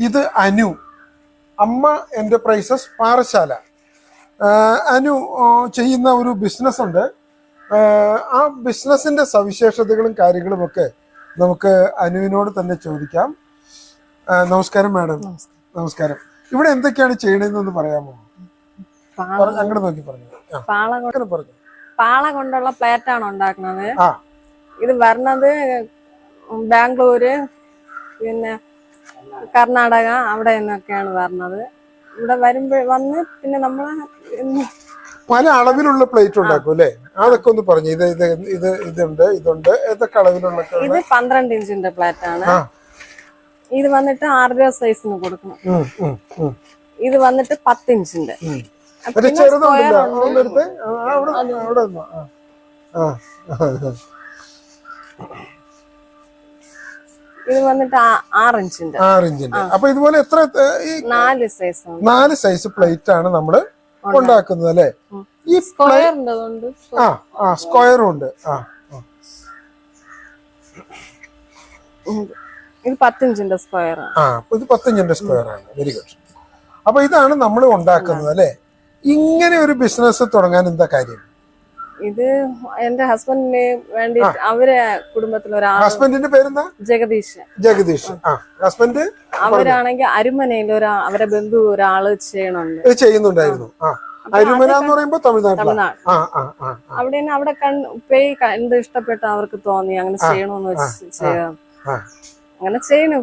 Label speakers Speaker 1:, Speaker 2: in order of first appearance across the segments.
Speaker 1: ഇത് അനു. അമ്മ എന്റർപ്രൈസസ് പാറശാല അനു ചെയ്യുന്ന ഒരു ബിസിനസ് ഉണ്ട്. ആ, ബിസിനസിന്റെ സവിശേഷതകളും കാര്യങ്ങളും ഒക്കെ നമുക്ക് അനുവിനോട് തന്നെ ചോദിക്കാം. നമസ്കാരം മാഡം. നമസ്കാരം. ഇവിടെ എന്തൊക്കെയാണ് ചെയ്യണതെന്ന് പറയാമോ? അങ്ങോട്ട് നോക്കി പറഞ്ഞു. പറഞ്ഞു.
Speaker 2: പാള കൊണ്ടുള്ള പ്ലേറ്റ് ആണ് ഉണ്ടാക്കുന്നത്. ഇത് വരണത് ബാംഗ്ലൂര് പിന്നെ കർണാടക അവിടെ നിന്നൊക്കെയാണ് പറഞ്ഞത്. ഇവിടെ വരുമ്പോ വന്ന് പിന്നെ നമ്മൾ
Speaker 1: പല അളവിലുള്ള പ്ലേറ്റ് ഉണ്ടാക്കും അല്ലേ? അതൊക്കെ ഒന്ന് പറഞ്ഞു. ഇത് ഇത് ഇത് ഇതുണ്ട് ഇതുണ്ട്. ഏതൊക്കെ അളവിലുള്ള
Speaker 2: ഇത് പന്ത്രണ്ട് ഇഞ്ചിന്റെ പ്ലേറ്റ് ആണ്. ഇത് വന്നിട്ട് ആറ് രൂപ സൈസിന് കൊടുക്കണം. ഇത് വന്നിട്ട് പത്ത് ഇഞ്ചിന്റെ.
Speaker 1: അവിടെ ആ.
Speaker 2: ഇത് വന്നിട്ട് ആ- ആറ് ഇഞ്ചിന്റെ
Speaker 1: ആറ് ഇഞ്ചിന്റെ അപ്പൊ ഇതുപോലെ എത്ര ഈ
Speaker 2: നാല് സൈസ്
Speaker 1: നാല് സൈസ് പ്ലേറ്റ് ആണ് നമ്മൾ ഉണ്ടാക്കുന്നത്. അല്ലെ? ഈ
Speaker 2: സ്ക്വയർ
Speaker 1: ആ ആ സ്ക്വയറും ഉണ്ട്. ആ ആ.
Speaker 2: ഇത് പത്ത് ഇഞ്ചിന്റെ സ്ക്വയർ
Speaker 1: ആ ഇത് പത്തിഞ്ചിന്റെ സ്ക്വയർ ആണ്. വെരി ഗുഡ് അപ്പൊ ഇതാണ് നമ്മൾ ഉണ്ടാക്കുന്നത് അല്ലെ? ഇങ്ങനെ ഒരു ബിസിനസ് തുടങ്ങാൻ എന്താ കാര്യം?
Speaker 2: ഇത് എന്റെ ഹസ്ബൻഡിന് വേണ്ടി അവരെ കുടുംബത്തിൽ ഒരാൾ
Speaker 1: ഹസ്ബൻഡിന്റെ പേരെന്താ?
Speaker 2: ജഗദീഷ്
Speaker 1: ജഗദീഷ് ഹസ്ബൻഡ്
Speaker 2: അവരാണെങ്കിൽ അരുമനയിൽ ഒരാ അവരെ ബന്ധു ഒരാൾ ചെയ്യണുണ്ട്.
Speaker 1: ചെയ്യുന്നുണ്ടായിരുന്നു. അരുമന എന്ന് പറയുമ്പോ തമിഴ്നാട്ടിലാണ്.
Speaker 2: അവിടെ അവിടെ പോയി കണ്ട് ഇഷ്ടപ്പെട്ട അവർക്ക് തോന്നി. അങ്ങനെ ചെയ്യണമെന്ന് വെച്ച് ചെയ്യാം.
Speaker 1: ആ
Speaker 2: അങ്ങനെ ചെയ്യണു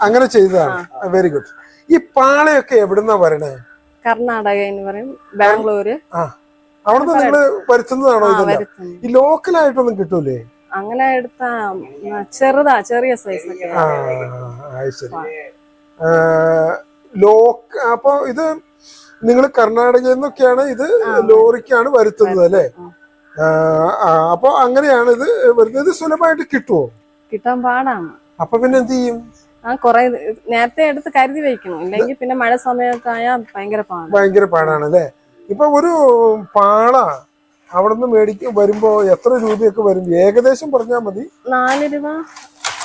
Speaker 1: അങ്ങനെ ചെയ്തതാണ്. വെരി ഗുഡ് ഈ പാളയൊക്കെ എവിടുന്നാ വരണേ?
Speaker 2: കർണാടക എന്ന് പറയും. ബാംഗ്ലൂര്.
Speaker 1: അവിടുന്ന് നിങ്ങൾ വരുത്തുന്നതാണോ ഈ ലോക്കലായിട്ടൊന്നും കിട്ടൂലേ?
Speaker 2: അങ്ങനെ എടുത്താ ചെറുതാ ചെറിയ സൈസ്
Speaker 1: ശരി. ലോക്ക് അപ്പൊ ഇത് നിങ്ങൾ കർണാടകയിൽ നിന്നൊക്കെയാണ് ഇത് ലോറിക്കാണ് വരുത്തുന്നത് അല്ലേ? അപ്പൊ അങ്ങനെയാണ് ഇത് വരുന്നത്. സുലഭമായിട്ട് കിട്ടുമോ
Speaker 2: കിട്ടാൻ പാടാണ്.
Speaker 1: അപ്പൊ പിന്നെ എന്ത് ചെയ്യും?
Speaker 2: ആ കൊറേ നേരത്തെ എടുത്ത് കരുതി വെക്കണം. ഇല്ലെങ്കിൽ പിന്നെ മഴ സമയത്തായ ഭയങ്കര പാടാണ്.
Speaker 1: ഭയങ്കര പാടാണ് അല്ലേ? ഇപ്പൊ ഒരു പാള അവിടുന്ന് മേടിക്കും വരുമ്പോ എത്ര രൂപയൊക്കെ വരും? ഏകദേശം പറഞ്ഞാൽ മതി.
Speaker 2: നാല് രൂപ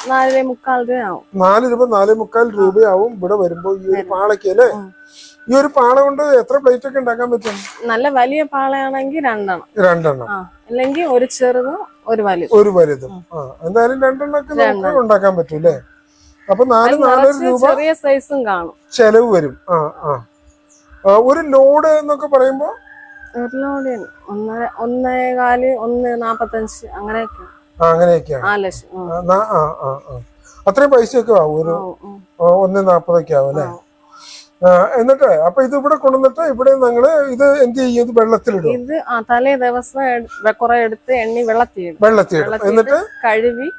Speaker 2: നാലേ മുക്കാൽ രൂപ ആവും.
Speaker 1: നാല് രൂപ നാലേ മുക്കാൽ രൂപയാവും ഇവിടെ വരുമ്പോ ഈ ഒരു പാളയ്ക്ക് അല്ലേ? ഈ ഒരു പാള കൊണ്ട് എത്ര പ്ലേറ്റ് ഒക്കെ ഉണ്ടാക്കാൻ പറ്റും?
Speaker 2: നല്ല വലിയ പാളയാണെങ്കിൽ രണ്ടെണ്ണം.
Speaker 1: രണ്ടെണ്ണം.
Speaker 2: അല്ലെങ്കിൽ ഒരു ചെറുതും ഒരു വലുതും.
Speaker 1: ഒരു വലുതും. ആ എന്തായാലും രണ്ടെണ്ണം ഒക്കെ നമുക്ക് ഉണ്ടാക്കാൻ പറ്റും അല്ലേ അപ്പൊ നാല് നാലര രൂപ
Speaker 2: ചെറിയ സൈസും കാണും.
Speaker 1: ചെലവ് വരും. ആ ആ, ഒരു ലോഡ് എന്നൊക്കെ പറയുമ്പോ
Speaker 2: ഒരു ലോഡ് ഒന്നര ഒന്നേ കാൽ ഒന്ന് നാപ്പത്തഞ്ച് അങ്ങനെയൊക്കെ.
Speaker 1: അങ്ങനെയൊക്കെയാണ്
Speaker 2: ആ ലക്ഷം.
Speaker 1: അത്രയും പൈസയൊക്കെ ആവും. ഒരു ഒന്ന് നാപ്പതൊക്കെ ആവും അല്ലേ? എന്നിട്ട് അപ്പൊ ഇത് ഇവിടെ കൊണ്ടുവന്നിട്ട് ഇവിടെ നിങ്ങൾ ഇത് എന്ത് ചെയ്യും? ഇത് വെള്ളത്തിലിടും
Speaker 2: ഇത് തലേ ദിവസം കുറെ എടുത്ത് എണ്ണി വെള്ളത്തിയിടും
Speaker 1: വെള്ളത്തിയിടും എന്നിട്ട്?
Speaker 2: കഴുകി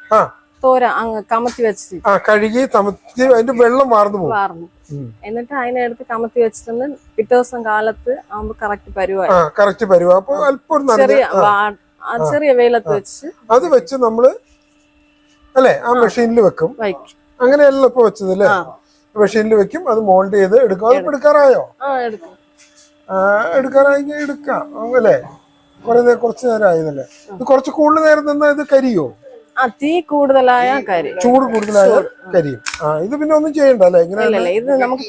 Speaker 2: തോര കമത്തി വെച്ചിട്ട്
Speaker 1: ആ കഴുകി തമത്തി അതിന്റെ വെള്ളം വാർന്നു പോകും.
Speaker 2: എന്നിട്ട് അതിനെടുത്ത് കമത്തി വെച്ചിട്ട് പിറ്റേ ദിവസം കാലത്ത് ആകുമ്പോ കറക്റ്റ്
Speaker 1: ആ കറക്റ്റ് പരുവ. അപ്പൊ അല്പം ഒരു നനഞ്ഞ
Speaker 2: ചെറിയ വെയിലത്ത് വെച്ച്
Speaker 1: അത് വെച്ച് നമ്മൾ അല്ലെ ആ മെഷീനിൽ വെക്കും. അങ്ങനെയല്ല ഇപ്പൊ വെച്ചത് അല്ലേ
Speaker 2: ആ.
Speaker 1: മെഷീനിൽ വെക്കും അത് മോൾഡ് ചെയ്ത് എടുക്കും. അത് എടുക്കാറായോ?
Speaker 2: എടുക്കാറായി എടുക്കും.
Speaker 1: ആ, എടുക്കാറായെങ്കിൽ എടുക്കാം. അല്ലേ? കുറെ കുറച്ച് നേരം ആയതല്ലേ ഇത് കുറച്ച് കൂടുതൽ നേരം നിന്നാ ഇത് കരിയോ?
Speaker 2: തീ കൂടുതലായ കാര്യം.
Speaker 1: ചൂട് കൂടുതലായ കരിയും. ആ ഇത് പിന്നെ ഒന്നും ചെയ്യണ്ട അല്ലേ? ഇങ്ങനെ
Speaker 2: ഇത് നമുക്ക്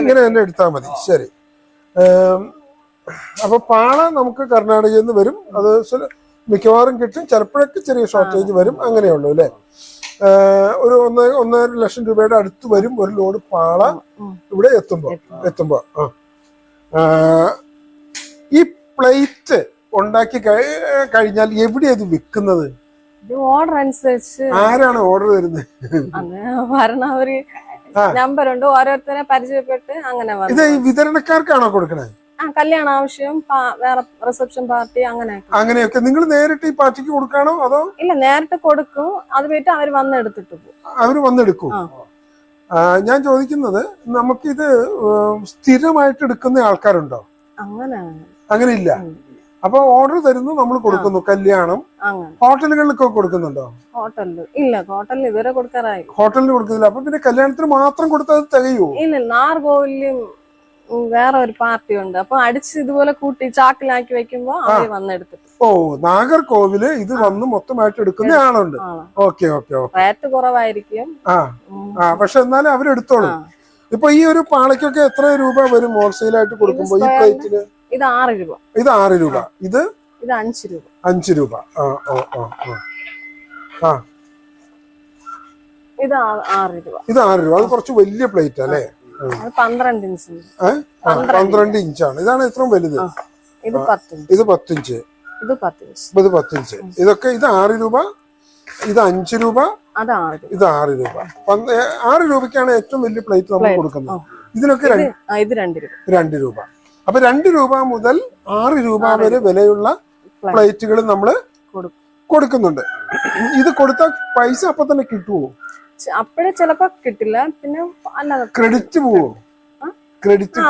Speaker 1: ഇങ്ങനെ തന്നെ എടുത്താൽ മതി. ശരി. അപ്പൊ പാള നമുക്ക് കർണാടകയിൽ നിന്ന് വരും. അത് മിക്കവാറും കിട്ടും. ചിലപ്പോഴൊക്കെ ചെറിയ ഷോർട്ടേജ് വരും. അങ്ങനെയുള്ളൂ അല്ലേ? ഒരു ഒന്ന് ഒന്നര ലക്ഷം രൂപയുടെ അടുത്ത് വരും ഒരു ലോഡ് പാള ഇവിടെ എത്തുമ്പോ. എത്തുമ്പോ. ഈ പ്ലേറ്റ് ഉണ്ടാക്കി കഴിഞ്ഞാൽ എവിടെയാണ് ഇത് വിൽക്കുന്നത്?
Speaker 2: ഓർഡർ അനുസരിച്ച്
Speaker 1: ആരാണ് ഓർഡർ തരുന്നത്?
Speaker 2: വരണവര്
Speaker 1: ആ.
Speaker 2: നമ്പർ ഉണ്ട്. ഓരോരുത്തരെ പരിചയപ്പെട്ട് അങ്ങനെ
Speaker 1: ഇത് വിതരണക്കാർക്കാണോ കൊടുക്കണേ?
Speaker 2: ആ കല്യാണ ആവശ്യം വേറെ റിസപ്ഷൻ പാർട്ടി അങ്ങനെ
Speaker 1: അങ്ങനെയൊക്കെ. നിങ്ങൾ നേരിട്ട് ഈ പാർട്ടിക്ക് കൊടുക്കാണോ അതോ?
Speaker 2: ഇല്ല നേരിട്ട് കൊടുക്കും. അത് പോയിട്ട് അവർ വന്നെടുത്തിട്ട് പോകും.
Speaker 1: അവർ വന്നെടുക്കും. ഞാൻ ചോദിക്കുന്നത് നമുക്കിത് സ്ഥിരമായിട്ട് എടുക്കുന്ന ആൾക്കാരുണ്ടോ?
Speaker 2: അങ്ങനെ.
Speaker 1: അങ്ങനെ ഇല്ല. അപ്പൊ ഓർഡർ തരുന്നു നമ്മൾ കൊടുക്കുന്നു കല്യാണം. ഹോട്ടലുകളിലൊക്കെ കൊടുക്കുന്നുണ്ടോ?
Speaker 2: ഹോട്ടലിൽ ഇല്ല ഹോട്ടലിൽ ഇതുവരെ കൊടുക്കാറായി.
Speaker 1: ഹോട്ടലിൽ കൊടുക്കുന്നില്ല. അപ്പൊ പിന്നെ കല്യാണത്തിന് മാത്രം കൊടുത്താൽ തികയോ
Speaker 2: ഇല്ല നാർഗോവിലും വേറെ ഒരു പാർട്ടി ഉണ്ട്. അപ്പൊ അടിച്ച് ഇതുപോലെ കൂട്ടി ചാക്കിലാക്കി വെക്കുമ്പോ അവർ
Speaker 1: ഓ നാഗർകോവിൽ ഇത് വന്ന് മൊത്തമായിട്ട് എടുക്കുന്ന ആളുണ്ട്. ഓക്കെ ഓക്കെ
Speaker 2: റേറ്റ് കുറവായിരിക്കും.
Speaker 1: ആ. പക്ഷെ എന്നാലും അവരെടുത്തോളും. ഇപ്പൊ ഈ ഒരു പാളയ്ക്കൊക്കെ എത്ര രൂപ വരും? ഹോൾസെയിൽ ആയിട്ട് കൊടുക്കുമ്പോ ഈ പ്ലേറ്റിന്
Speaker 2: ഇത് ആറ് രൂപ.
Speaker 1: ഇത് ആറ് രൂപ. ഇത്
Speaker 2: ഇത് അഞ്ച് രൂപ.
Speaker 1: അഞ്ച് രൂപ. ആ ഓ ഓ ആ.
Speaker 2: ഇത് ആറ് രൂപ.
Speaker 1: ഇത് ആറ് രൂപ. അത് കുറച്ച് വലിയ പ്ലേറ്റ് അല്ലേ?
Speaker 2: പന്ത്രണ്ട് ഇഞ്ച്.
Speaker 1: പന്ത്രണ്ട് ഇഞ്ചാണ്. ഇതാണ് ഇത്രയും വലുത്.
Speaker 2: ഇത് പത്ത് ഇഞ്ച്.
Speaker 1: ഇത് പത്തിഞ്ച്
Speaker 2: ഇത് പത്ത് ഇഞ്ച്.
Speaker 1: ഇപ്പൊ ഇത് പത്തിഞ്ച് ഇതൊക്കെ ഇത് ആറ് രൂപ. ഇത് അഞ്ച് രൂപ. ഇത് ആറ് രൂപ. ആറ് രൂപയ്ക്കാണ് ഏറ്റവും വലിയ പ്ലേറ്റ് നമ്മൾ കൊടുക്കുന്നത്. ഇതിനൊക്കെ
Speaker 2: ഇത് രണ്ട് രൂപ.
Speaker 1: രണ്ട് രൂപ. അപ്പൊ രണ്ട് രൂപ മുതൽ ആറ് രൂപ വരെ വിലയുള്ള പ്ലേറ്റുകൾ നമ്മൾ കൊടുക്കുന്നുണ്ട്. ഇത് കൊടുത്ത പൈസ അപ്പൊ തന്നെ കിട്ടുവോ?
Speaker 2: ച- അപ്പഴേ ചിലപ്പോ കിട്ടില്ല. പിന്നെ അല്ലാതെ
Speaker 1: ക്രെഡിറ്റ് പോവോ? ക്രെഡിറ്റ്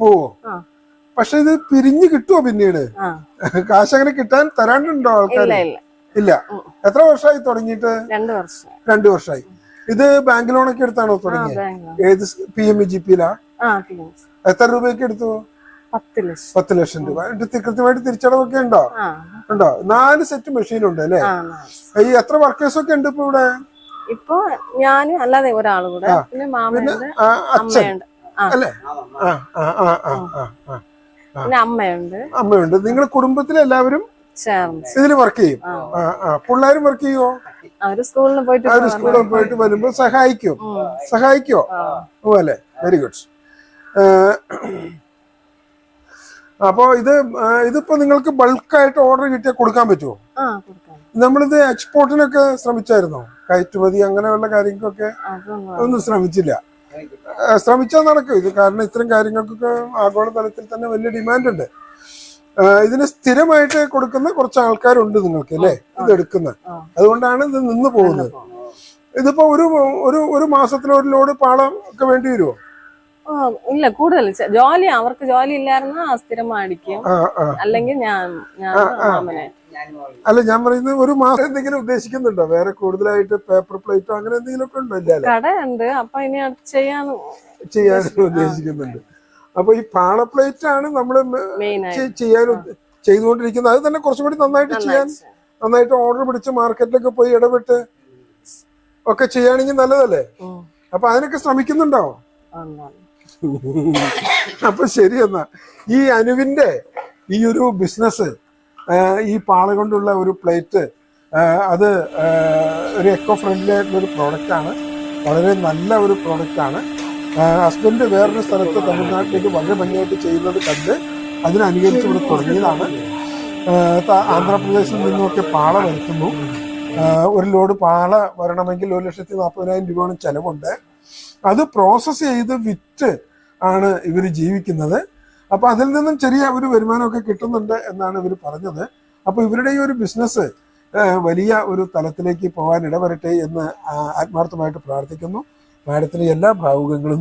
Speaker 1: പോവോ? പക്ഷെ ഇത് പിരിഞ്ഞ് കിട്ടുവോ പിന്നീട്? കാശ് അങ്ങനെ കിട്ടാൻ തരാണ്ടുണ്ടോ ആൾക്കാർ
Speaker 2: ഇല്ല
Speaker 1: എത്ര വർഷമായി തുടങ്ങിയിട്ട്?
Speaker 2: രണ്ട് വർഷം
Speaker 1: രണ്ടു വർഷമായി ഇത് ബാങ്ക് ലോണൊക്കെ എടുത്താണോ തുടങ്ങിയത് ഏത് പി എം ജി പിയിലാ എത്ര രൂപയൊക്കെ എടുത്തു?
Speaker 2: പത്ത് ലക്ഷം.
Speaker 1: രൂപ. കൃത്യമായിട്ട് തിരിച്ചടവൊക്കെ ഉണ്ടോ? ഉണ്ടോ? നാല് സെറ്റ് മെഷീൻ ഉണ്ട് അല്ലേ ഈ എത്ര വർക്കേഴ്സ് ഒക്കെ ഉണ്ട് ഇപ്പൊ ഇവിടെ?
Speaker 2: ഇപ്പൊ ഞാനും അല്ലാതെ ഒരാൾ കൂടെ. പിന്നെ മാമയുണ്ട് അമ്മയുണ്ട്.
Speaker 1: അല്ലേ?
Speaker 2: പിന്നെ അമ്മയുണ്ട്.
Speaker 1: അമ്മയുണ്ട്. നിങ്ങളുടെ കുടുംബത്തിലെ എല്ലാവരും ഇതിൽ വർക്ക് ചെയ്യും? പിള്ളേരും വർക്ക് ചെയ്യുമോ
Speaker 2: അവർ സ്കൂളിൽ പോയിട്ട്
Speaker 1: അവർ സ്കൂളിൽ പോയിട്ട് വരുമ്പോ സഹായിക്കും. സഹായിക്കോ ഓ അല്ലേ? വെരി ഗുഡ് അപ്പോ ഇത് ഇതിപ്പോ നിങ്ങൾക്ക് ബൾക്കായിട്ട് ഓർഡർ കിട്ടിയാൽ കൊടുക്കാൻ പറ്റുമോ നമ്മളിത് എക്സ്പോർട്ടിനൊക്കെ ശ്രമിച്ചായിരുന്നോ? കയറ്റുമതി അങ്ങനെയുള്ള കാര്യങ്ങൾക്കൊക്കെ ഒന്നും ശ്രമിച്ചില്ല. ശ്രമിച്ചാൽ നടക്കും. ഇത് കാരണം ഇത്തരം കാര്യങ്ങൾക്കൊക്കെ ആഗോളതലത്തിൽ തന്നെ വലിയ ഡിമാൻഡ് ഉണ്ട് ഇതിന് സ്ഥിരമായിട്ട് കൊടുക്കുന്ന കുറച്ച് ആൾക്കാരുണ്ട് നിങ്ങൾക്ക് അല്ലേ? ഇത് എടുക്കുന്ന. അതുകൊണ്ടാണ് ഇത് നിന്ന് പോകുന്നത്. ഇതിപ്പോ ഒരു ഒരു ഒരു മാസത്തിൽ ഒരു ലോഡ് പാളം ഒക്കെ വേണ്ടി വരുമോ
Speaker 2: ഇല്ല കൂടുതൽ. ജോലി അവർക്ക് ജോലി ഇല്ലായിരുന്ന സ്ഥിരം അടിക്കും അല്ലെങ്കിൽ ഞാൻ ഞാൻ
Speaker 1: അല്ല ഞാൻ പറയുന്നത് ഒരു മാസം എന്തെങ്കിലും ഉദ്ദേശിക്കുന്നുണ്ടോ? വേറെ കൂടുതലായിട്ട് പേപ്പർ പ്ലേറ്റോ അങ്ങനെ എന്തെങ്കിലും ഒക്കെ ഉണ്ടോ
Speaker 2: കടയുണ്ട്. അപ്പൊ ഇനി അത് ചെയ്യാൻ
Speaker 1: ചെയ്യാൻ ഉദ്ദേശിക്കുന്നുണ്ട്. അപ്പൊ ഈ പാള പ്ലേറ്റ് ആണ് നമ്മൾ ചെയ്യാൻ ചെയ്തുകൊണ്ടിരിക്കുന്നത്. അത് തന്നെ കുറച്ചും കൂടി നന്നായിട്ട് ചെയ്യാൻ നന്നായിട്ട് ഓർഡർ പിടിച്ച് മാർക്കറ്റിലൊക്കെ പോയി ഇടപെട്ട് ഒക്കെ ചെയ്യുകയാണെങ്കിൽ നല്ലതല്ലേ. അപ്പൊ അതിനൊക്കെ ശ്രമിക്കുന്നുണ്ടോ. അപ്പൊ ശരി എന്നാ ഈ അനുവിന്റെ ഈ ഒരു ബിസിനസ് ഈ പാള കൊണ്ടുള്ള ഒരു പ്ലേറ്റ് അത് ഒരു എക്കോ ഫ്രണ്ട്ലി ആയിട്ടുള്ള ഒരു പ്രോഡക്റ്റ് ആണ്. വളരെ നല്ല ഒരു ആണ്. ഹസ്ബൻഡ് വേറൊരു സ്ഥലത്ത് തമിഴ്നാട്ടിലേക്ക് വളരെ ഭംഗിയായിട്ട് ചെയ്യുന്നത് കണ്ട് അതിനനുകരിച്ച് ഇവിടെ തുടങ്ങിയതാണ്. ആന്ധ്രാപ്രദേശിൽ നിന്നൊക്കെ പാള വരുത്തുന്നു. ഒരു ലോഡ് പാള വരണമെങ്കിൽ ഒരു ലക്ഷത്തി നാൽപ്പതിനായിരം രൂപയാണ് ചെലവുണ്ട്. അത് പ്രോസസ്സ് ചെയ്ത് വിറ്റ് ആണ് ഇവർ ജീവിക്കുന്നത്. അപ്പൊ അതിൽ നിന്നും ചെറിയ ഒരു വരുമാനമൊക്കെ കിട്ടുന്നുണ്ട് എന്നാണ് ഇവർ പറഞ്ഞത്. അപ്പോൾ ഇവരുടെ ഈ ഒരു ബിസിനസ് വലിയ ഒരു തലത്തിലേക്ക് പോകാൻ ഇടവരട്ടെ എന്ന് ആത്മാർത്ഥമായിട്ട് പ്രാർത്ഥിക്കുന്നു. മാഡത്തിന് എല്ലാ ഭാവുകങ്ങളും